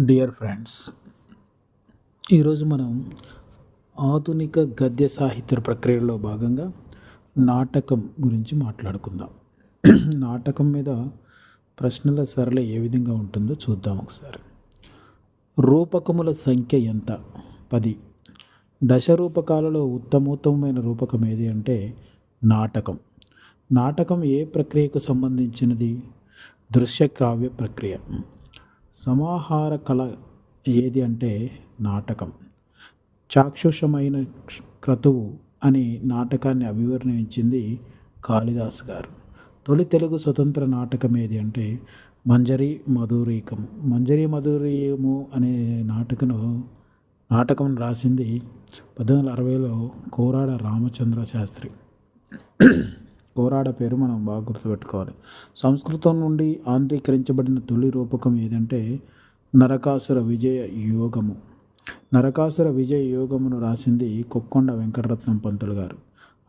Dear friends ఈరోజు మనం ఆధునిక గద్య సాహిత్య ప్రక్రియలో భాగంగా నాటకం గురించి మాట్లాడుకుందాం. నాటకం మీద ప్రశ్నల సరళ ఏ విధంగా ఉంటుందో చూద్దాం ఒకసారి. రూపకముల సంఖ్య ఎంత? పది. దశ రూపకాలలో ఉత్తమోత్తమైన రూపకం ఏది అంటే నాటకం. నాటకం ఏ ప్రక్రియకు సంబంధించినది? దృశ్యకావ్య ప్రక్రియ. సమాహార కళ ఏది అంటే నాటకం. చాక్షుషమైన క్రతువు అని నాటకాన్ని అభివర్ణించింది కాళిదాస్ గారు. తొలి తెలుగు స్వతంత్ర నాటకం ఏది అంటే మంజరి మధురీకం. మంజరి మధురీయము అనే నాటకను నాటకం రాసింది పద్దెనిమిది వందల అరవైలో కోరాడ రామచంద్ర శాస్త్రి. కోరాడ పేరు మనం బాగా గుర్తుపెట్టుకోవాలి. సంస్కృతం నుండి ఆంధ్రీకరించబడిన తొలి రూపకం ఏదంటే నరకాసుర విజయ యోగము. నరకాసుర విజయ యోగమును రాసింది కొక్కొండ వెంకటరత్నం పంతులు గారు.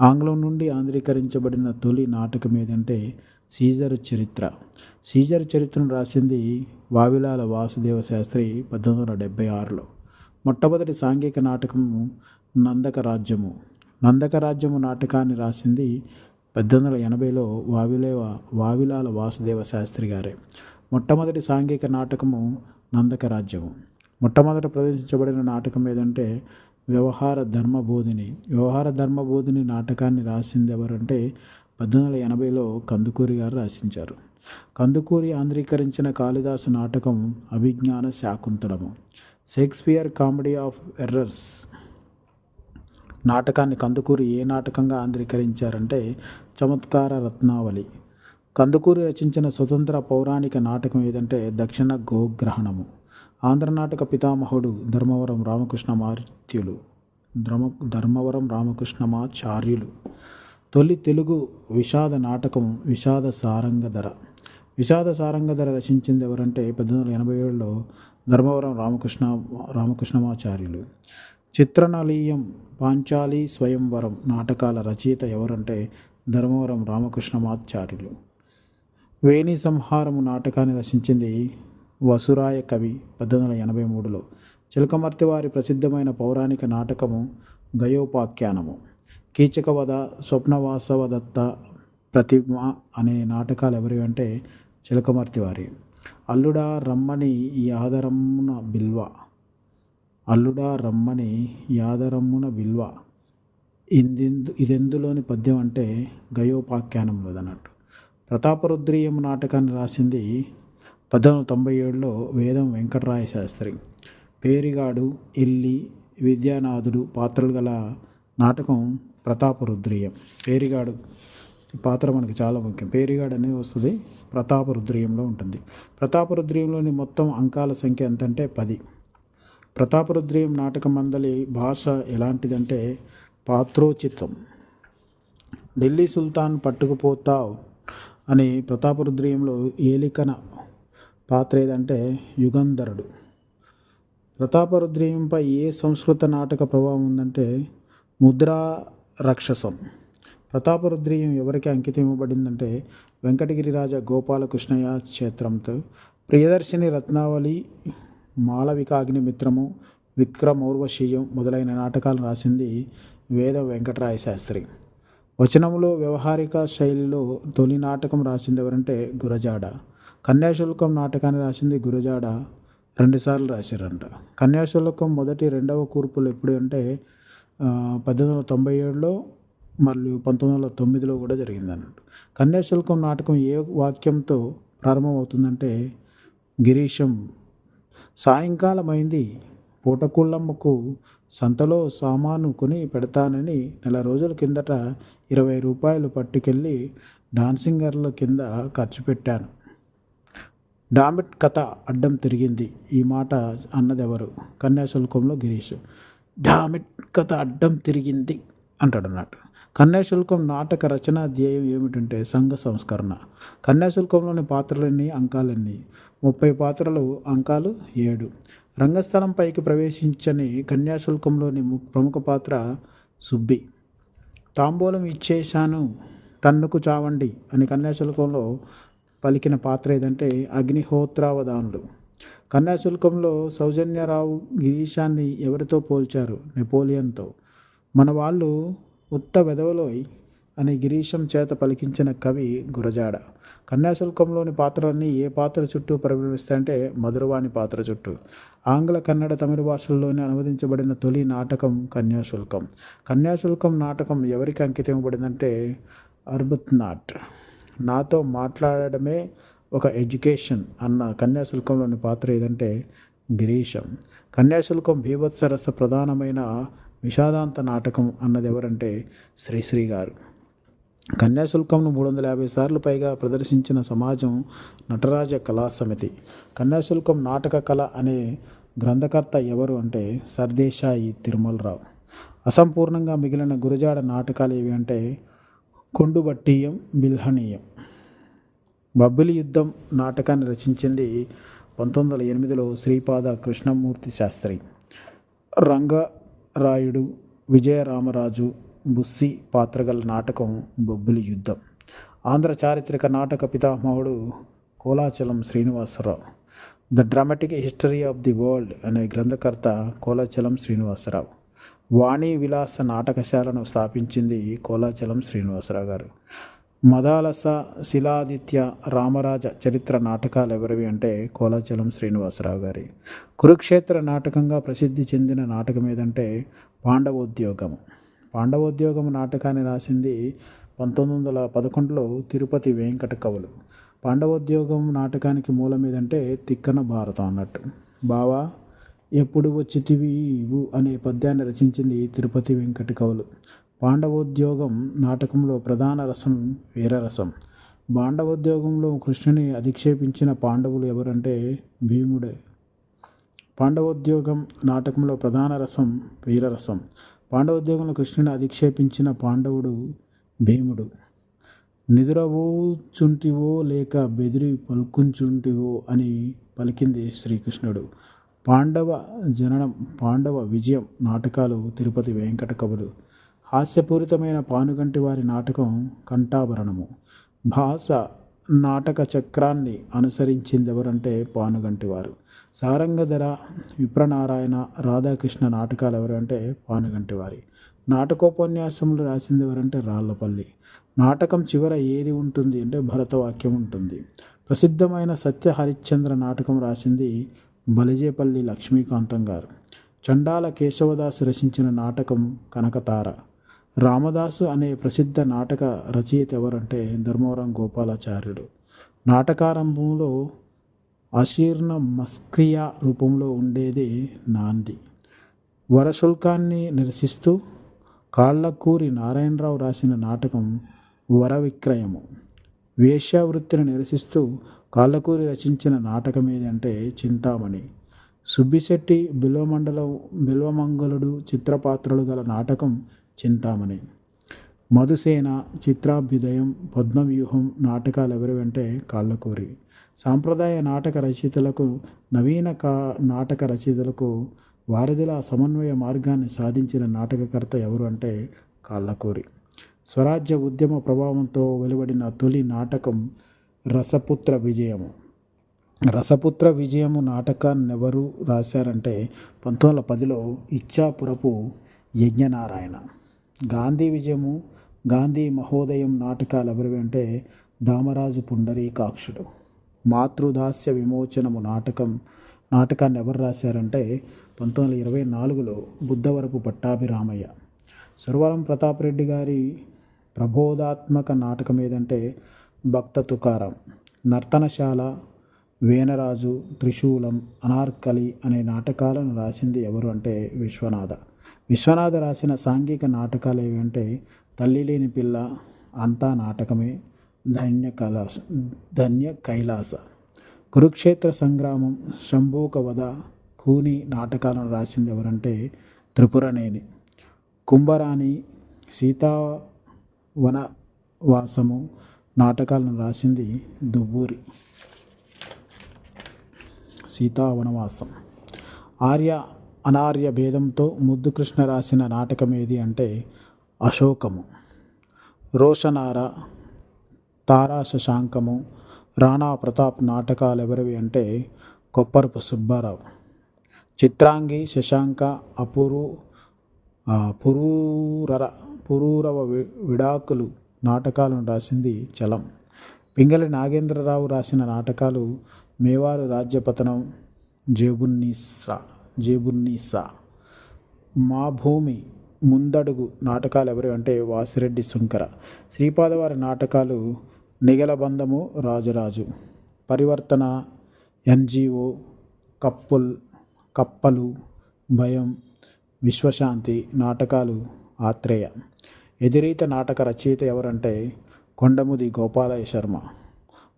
ఆంగ్లం నుండి ఆంధ్రీకరించబడిన తొలి నాటకం ఏదంటే సీజర్ చరిత్ర. సీజర్ చరిత్రను రాసింది వావిలాల వాసుదేవ శాస్త్రి పద్దెనిమిది వందల డెబ్బై ఆరులో. మొట్టమొదటి సాంఘిక నాటకము నందక రాజ్యము. నందక రాజ్యము నాటకాన్ని రాసింది పద్దెనిమిది వందల ఎనభైలో వావిలేవ వావిలాల వాసుదేవ శాస్త్రి గారే. మొట్టమొదటి సాంఘిక నాటకము నందక రాజ్యము. మొట్టమొదట ప్రదర్శించబడిన నాటకం ఏదంటే వ్యవహార ధర్మబోధిని. వ్యవహార ధర్మబోధిని నాటకాన్ని రాసింది ఎవరంటే పద్దెనిమిది వందల ఎనభైలో కందుకూరి గారు రాసించారు. కందుకూరి ఆంధ్రీకరించిన కాళిదాసు నాటకం Abhijnana Shakuntalamu. Shakespeare comedy of errors. నాటకాన్ని కందుకూరి ఏ నాటకంగా ఆంధ్రీకరించారంటే చమత్కార రత్నావళి. కందుకూరి రచించిన స్వతంత్ర పౌరాణిక నాటకం ఏదంటే దక్షిణ గోగ్రహణము. ఆంధ్ర నాటక పితామహుడు ధర్మవరం రామకృష్ణమార్త్యులు ధర్మ ధర్మవరం రామకృష్ణమాచార్యులు తొలి తెలుగు విషాద నాటకం విషాద సారంగధర. విషాద సారంగధర రచించింది ఎవరంటే పద్దెనిమిది వందల ఎనభై ఏడులో ధర్మవరం రామకృష్ణ రామకృష్ణమాచార్యులు చిత్రనలీయం పాంచాలి స్వయంవరం నాటకాల రచయిత ఎవరంటే ధర్మవరం రామకృష్ణమాచార్యులు. వేణి సంహారము నాటకాన్ని రచించింది వసురాయ కవి పద్దెనిమిది వందల ఎనభై మూడులో. చిలకమర్తి వారి ప్రసిద్ధమైన పౌరాణిక నాటకము గయోపాఖ్యానము. కీచకవధ స్వప్నవాసవదత్త ప్రతిమ అనే నాటకాలు ఎవరి అంటే చిలకమర్తి వారి. అల్లుడా రమ్మని ఈ ఆదరమున బిల్వ. అల్లుడా రమ్మని యాదరమ్మున బిల్వ ఇందెందు ఇదెందులోని పద్యం అంటే గయోపాఖ్యానంలో అన్నట్టు ప్రతాపరుద్రీయం నాటకాన్ని రాసింది పద్దెనిమిది తొంభై ఏడులో వేదం వెంకటరాయ శాస్త్రి. పేరిగాడు ఇల్లి విద్యానాథుడు పాత్రలు గల నాటకం ప్రతాపరుద్రీయం. పేరిగాడు పాత్ర మనకి చాలా ముఖ్యం. పేరిగాడు అనేది వస్తుంది ప్రతాపరుద్రీయంలో ఉంటుంది. ప్రతాపరుద్రీయంలోని మొత్తం అంకాల సంఖ్య ఎంతంటే పది. ప్రతాపరుద్రీయం నాటక మందలి భాష ఎలాంటిదంటే పాత్రోచితం. ఢిల్లీ సుల్తాన్ పట్టుకుపోతావు అని ప్రతాపరుద్రీయంలో ఏలికన పాత్ర ఏదంటే యుగంధరుడు. ప్రతాపరుద్రీయంపై ఏ సంస్కృత నాటక ప్రభావం ఉందంటే ముద్రా రక్షసం ప్రతాపరుద్రీయం ఎవరికి అంకితం ఇవ్వబడిందంటే వెంకటగిరిరాజ గోపాలకృష్ణయ్య క్షేత్రంతో. ప్రియదర్శిని రత్నావళి మాళవికాగ్నిమిత్రము విక్రమౌర్వశీయం మొదలైన నాటకాలు రాసింది వేద వెంకటరాయ శాస్త్రి. వచనంలో వ్యవహారిక శైలిలో తొలి నాటకం రాసింది ఎవరంటే గురజాడ. కన్యాశుల్కం నాటకాన్ని రాసింది గురజాడ రెండుసార్లు రాశారంట. కన్యాశుల్కం మొదటి రెండవ కూర్పులు ఎప్పుడు అంటే పద్దెనిమిది వందల తొంభై ఏడులో మరియు పంతొమ్మిది వందల తొమ్మిదిలో కూడా జరిగిందన్నట్టు కన్యాశుల్కం నాటకం ఏ వాక్యంతో ప్రారంభమవుతుందంటే గిరీశం సాయంకాలమైంది. అయింది పూటకుళ్ళమ్మకు సంతలో సామాను కొని పెడతానని నెల రోజుల కిందట ఇరవై రూపాయలు పట్టుకెళ్ళి డాన్సింగర్ల కింద ఖర్చు పెట్టాను. డామిట్ కథ అడ్డం తిరిగింది. ఈ మాట అన్నదెవరు? కన్యాశుల్కంలో గిరీష్. డామిట్ కథ అడ్డం తిరిగింది అంటాడు అన్నట్టు కన్యాశుల్కం నాటక రచన ధ్యేయం ఏమిటంటే సంఘ సంస్కరణ. కన్యాశుల్కంలోని పాత్రలన్నీ అంకాలన్నీ ముప్పై పాత్రలు అంకాలు ఏడు. రంగస్థలంపైకి ప్రవేశించని కన్యాశుల్కంలోని ప్రముఖ పాత్ర సుబ్బి. తాంబూలం ఇచ్చేశాను తన్నుకు చావండి అని కన్యాశుల్కంలో పలికిన పాత్ర ఏదంటే అగ్నిహోత్రావధానులు. కన్యాశుల్కంలో సౌజన్యరావు గిరీశాన్ని ఎవరితో పోల్చారు? నెపోలియన్తో. మన వాళ్ళు ఉత్త వెదవలోయ్ అని గిరీశం చేత పలికించిన కవి గురజాడ. కన్యాశుల్కంలోని పాత్రలన్నీ ఏ పాత్ర చుట్టూ పరిభ్రమిస్తాయంటే మధురవాణి పాత్ర చుట్టూ. ఆంగ్ల కన్నడ తమిళ భాషల్లోనే అనువదించబడిన తొలి నాటకం కన్యాశుల్కం. కన్యాశుల్కం నాటకం ఎవరికి అంకితం ఇవ్వబడిందంటే అర్బత్నాట్ నాతో మాట్లాడడమే ఒక ఎడ్యుకేషన్ అన్న కన్యాశుల్కంలోని పాత్ర ఏదంటే గిరీశం. కన్యాశుల్కం భీభత్సరస ప్రధానమైన విషాదాంత నాటకం అన్నది ఎవరంటే శ్రీశ్రీ గారు. కన్యాశుల్కంను మూడు వందల యాభై సార్లు పైగా ప్రదర్శించిన సమాజం నటరాజ కళా సమితి. కన్యాశుల్కం నాటక కళ అనే గ్రంథకర్త ఎవరు అంటే సర్దేశాయి తిరుమలరావు. అసంపూర్ణంగా మిగిలిన గురజాడ నాటకాలు ఏవి అంటే కొండుబట్టీయం బిల్హనీయం బబ్బిలి యుద్ధం నాటకాన్ని రచించింది పంతొమ్మిది వందల ఎనిమిదిలో శ్రీపాద కృష్ణమూర్తి శాస్త్రి. రంగరాయుడు విజయరామరాజు బుస్సి పాత్రగల నాటకం బొబ్బిలి యుద్ధం. ఆంధ్ర చారిత్రక నాటక పితామహుడు Kolachalam Srinivasarao. The dramatic history of the world అనే గ్రంథకర్త కోలాచలం శ్రీనివాసరావు. వాణి విలాస నాటకశాలను స్థాపించింది కోలాచలం శ్రీనివాసరావు గారు. మదాలస శిలాదిత్య రామరాజ చరిత్ర నాటకాలు ఎవరివి అంటే కోలాచలం శ్రీనివాసరావు గారి. కురుక్షేత్ర నాటకంగా ప్రసిద్ధి చెందిన నాటకం ఏదంటే పాండవోద్యోగం పాండవోద్యోగం నాటకాన్ని రాసింది పంతొమ్మిది వందల పదకొండులో తిరుపతి వెంకట కవులు పాండవోద్యోగం నాటకానికి మూలం ఏదంటే తిక్కన భారతం అన్నట్టు. బావా ఎప్పుడు వచ్చితివీవు అనే పద్యాన్ని రచించింది తిరుపతి వెంకట కవులు పాండవోద్యోగం నాటకంలో ప్రధాన రసం వీరరసం పాండవోద్యోగంలో కృష్ణుని అధిక్షేపించిన పాండవులు ఎవరంటే భీముడే. పాండవోద్యోగం నాటకంలో ప్రధాన రసం వీరరసం పాండవోద్యోగంలో కృష్ణుని అధిక్షేపించిన పాండవుడు భీముడు. నిదురవోచుంటివో లేక బెదిరి పలుకుంచుంటివో అని పలికింది శ్రీకృష్ణుడు. పాండవ జననం పాండవ విజయం నాటకాలు తిరుపతి వెంకట కవులు. హాస్యపూరితమైన పానుగంటి వారి నాటకం కంఠాభరణము. భాష నాటక చక్రాన్ని అనుసరించింది ఎవరంటే పానుగంటి వారు సారంగధర విప్రనారాయణ రాధాకృష్ణ నాటకాలు ఎవరంటే పానుగంటి వారి నాటకోపన్యాసములు రాసింది ఎవరంటే రాళ్ళపల్లి. నాటకం చివర ఏది ఉంటుంది అంటే భరతవాక్యం ఉంటుంది. ప్రసిద్ధమైన సత్య హరిశ్చంద్ర నాటకం రాసింది బలిజేపల్లి లక్ష్మీకాంతం గారు. చండాల కేశవదాసు రచించిన నాటకం కనకతార. రామదాసు అనే ప్రసిద్ధ నాటక రచయిత ఎవరంటే ధర్మవరం గోపాలాచార్యుడు. నాటకారంభంలో అశీర్ణ మస్క్రియ రూపంలో ఉండేది నాంది. వరశుల్కాన్ని నిరసిస్తూ కాళ్ళకూరి నారాయణరావు రాసిన నాటకం వర విక్రయము వేశ్యావృత్తిని నిరసిస్తూ కాళ్ళకూరి రచించిన నాటకం ఏదంటే చింతామణి. సుబ్బిశెట్టి బిల్వమండలం బిల్వమంగళుడు చిత్రపాత్రలు గల నాటకం చింతామణి. మధుసేన చిత్రాభ్యుదయం పద్మవ్యూహం నాటకాలు ఎవరివంటే కాళ్ళకూరి. సాంప్రదాయ నాటక రచయితలకు నవీన కా నాటక రచయితలకు వారధిలా సమన్వయ మార్గాన్ని సాధించిన నాటకకర్త ఎవరు అంటే కాళ్ళకూరి. స్వరాజ్య ఉద్యమ ప్రభావంతో వెలువడిన తొలి నాటకం రసపుత్ర విజయము. రసపుత్ర విజయము నాటకాన్ని ఎవరు రాశారంటే పంతొమ్మిది వందల పదిలో ఇచ్చాపురపు యజ్ఞనారాయణ. గాంధీ విజయము గాంధీ మహోదయం నాటకాలు ఎవరివి అంటే దామరాజు పుండరీకాక్షుడు. మాతృదాస్య విమోచనము నాటకం నాటకాన్ని ఎవరు రాశారంటే పంతొమ్మిది వందల ఇరవై నాలుగులో బుద్ధవరపు పట్టాభిరామయ్య. సురవరం ప్రతాపరెడ్డి గారి ప్రబోధాత్మక నాటకం ఏదంటే భక్త తుకారం నర్తనశాల వేనరాజు త్రిశూలం అనార్కలి అనే నాటకాలను రాసింది ఎవరు అంటే విశ్వనాథ. విశ్వనాథ రాసిన సాంఘిక నాటకాలు ఏవి అంటే తల్లి లేని పిల్ల అంతా నాటకమే ధన్య కైలాస ధన్య కైలాస. కురుక్షేత్ర సంగ్రామం శంభూక వధ కూని నాటకాలను రాసింది ఎవరంటే త్రిపురనేని. కుంభరాణి సీతా వనవాసము నాటకాలను రాసింది దువ్వూరి. సీతా వనవాసం ఆర్య అనార్య భేదంతో ముద్దుకృష్ణ రాసిన నాటకం ఏది అంటే అశోకము. రోషనార తారా శశాంకము రాణా ప్రతాప్ నాటకాలు ఎవరివి అంటే కొప్పరపు సుబ్బారావు. చిత్రాంగి శశాంక అపురు పురూరర పురూరవ వి- విడాకులు నాటకాలను రాసింది చలం. పింగళి నాగేంద్రరావు రాసిన నాటకాలు మేవారు రాజ్యపతనం జేబున్నీసా జేబున్నీసా. మా భూమి ముందడుగు నాటకాలు ఎవరు అంటే వాసిరెడ్డి శంకర. శ్రీపాదవారి నాటకాలు నిగలబంధము రాజరాజు. పరివర్తన ఎన్జిఓ కప్పుల్ కప్పలు భయం విశ్వశాంతి నాటకాలు ఆత్రేయ. ఎదిరీత నాటక రచయిత ఎవరంటే కొండముది గోపాలయ శర్మ.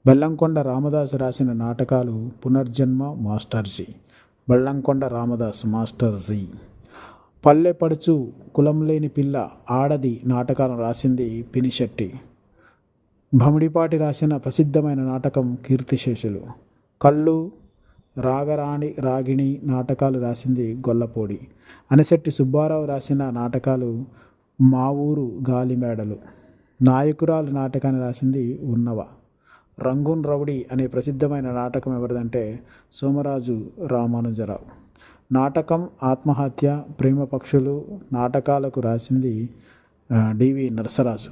బెల్లంకొండ రామదాసు రాసిన నాటకాలు పునర్జన్మ మాస్టర్జీ. బళ్ళంకొండ రామదాస్ మాస్టర్ జీ. పల్లెపడుచు కులం లేని పిల్ల ఆడది నాటకాలను రాసింది పినిశెట్టి. భమిడిపాటి రాసిన ప్రసిద్ధమైన నాటకం కీర్తిశేషులు. కళ్ళు రాగరాణి రాగిణి నాటకాలు రాసింది గొల్లపూడి. అనిశెట్టి సుబ్బారావు రాసిన నాటకాలు మా ఊరు గాలిమేడలు. నాయకురాలు నాటకాన్ని రాసింది ఉన్నవ. రంగూన్ రౌడీ అనే ప్రసిద్ధమైన నాటకం ఎవరిదంటే సోమరాజు రామానుజరావు. నాటకం ఆత్మహత్య ప్రేమ పక్షులు నాటకాలకు రాసింది డివి నరసరాజు.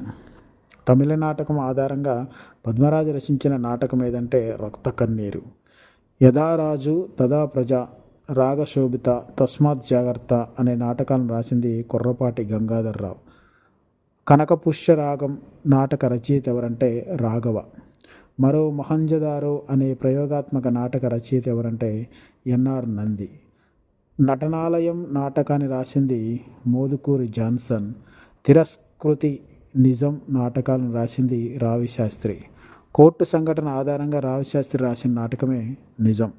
తమిళ నాటకం ఆధారంగా పద్మరాజు రచించిన నాటకం ఏదంటే రక్త కన్నీరు. యథారాజు తదా ప్రజ రాగశోభిత తస్మాత్ జాగ్రత్త అనే నాటకాలను రాసింది కుర్రపాటి గంగాధర్రావు కనకపుష్య రాగం నాటక రచయిత ఎవరంటే రాఘవ. మరో మహంజదారో అనే ప్రయోగాత్మక నాటక రచయిత ఎవరంటే ఎన్ఆర్ నంది. నటనాలయం నాటకాన్ని రాసింది మోదుకూరి జాన్సన్. తిరస్కృతి నిజం నాటకాలను రాసింది రావి శాస్త్రి. కోర్టు సంఘటన ఆధారంగా రావి శాస్త్రి రాసిన నాటకమే నిజం.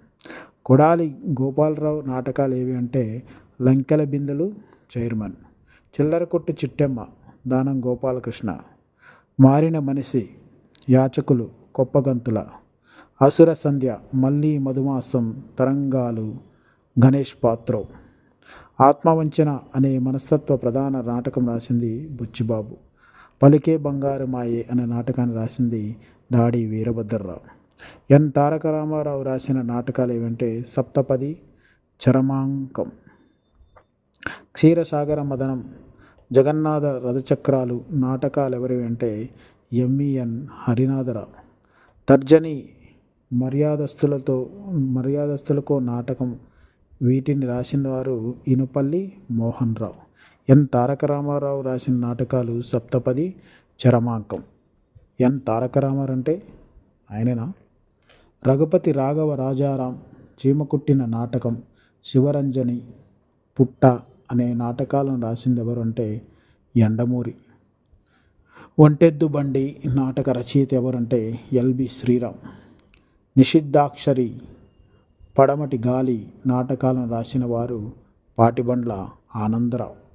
కొడాలి గోపాలరావు నాటకాలు ఏవి అంటే లంకెల బిందెలు చైర్మన్. చిల్లర కొట్టు చిట్టెమ్మ దానం గోపాలకృష్ణ. మారిన మనిషి యాచకులు కొప్పగంతుల. అసుర సంధ్య మళ్ళీ మధుమాసం తరంగాలు గణేష్ పాత్రో. ఆత్మవంచన అనే మనస్తత్వ ప్రధాన నాటకం రాసింది బుచ్చిబాబు. పలికే బంగారు మాయే అనే నాటకాన్ని రాసింది దాడి వీరభద్రరావు. ఎన్. తారక రామారావు రాసిన నాటకాలు ఏవంటే సప్తపది చరమాంకం క్షీరసాగర మదనం జగన్నాథ రథచక్రాలు నాటకాలు ఎవరివి అంటే ఎంఈఎన్ హరినాథరావు. తర్జని మర్యాదస్తులతో మర్యాదస్తులకు నాటకం. వీటిని రాసిన వారు ఇనుపల్లి మోహన్ రావు ఎన్. తారక రామారావు రాసిన నాటకాలు సప్తపది చరమాంకం. ఎన్. తారక రామారావు అంటే ఆయననా? రఘుపతి రాఘవ రాజారాం చీమకుట్టిన నాటకం శివరంజని పుట్ట అనే నాటకాలను రాసింది ఎవరు అంటే ఎండమూరి. ఒంటెద్దు బండి నాటక రచయిత ఎవరంటే ఎల్బి శ్రీరామ్. నిషిద్ధాక్షరి పడమటి గాలి నాటకాలను రాసిన వారు పాటిబండ్ల ఆనందరావు.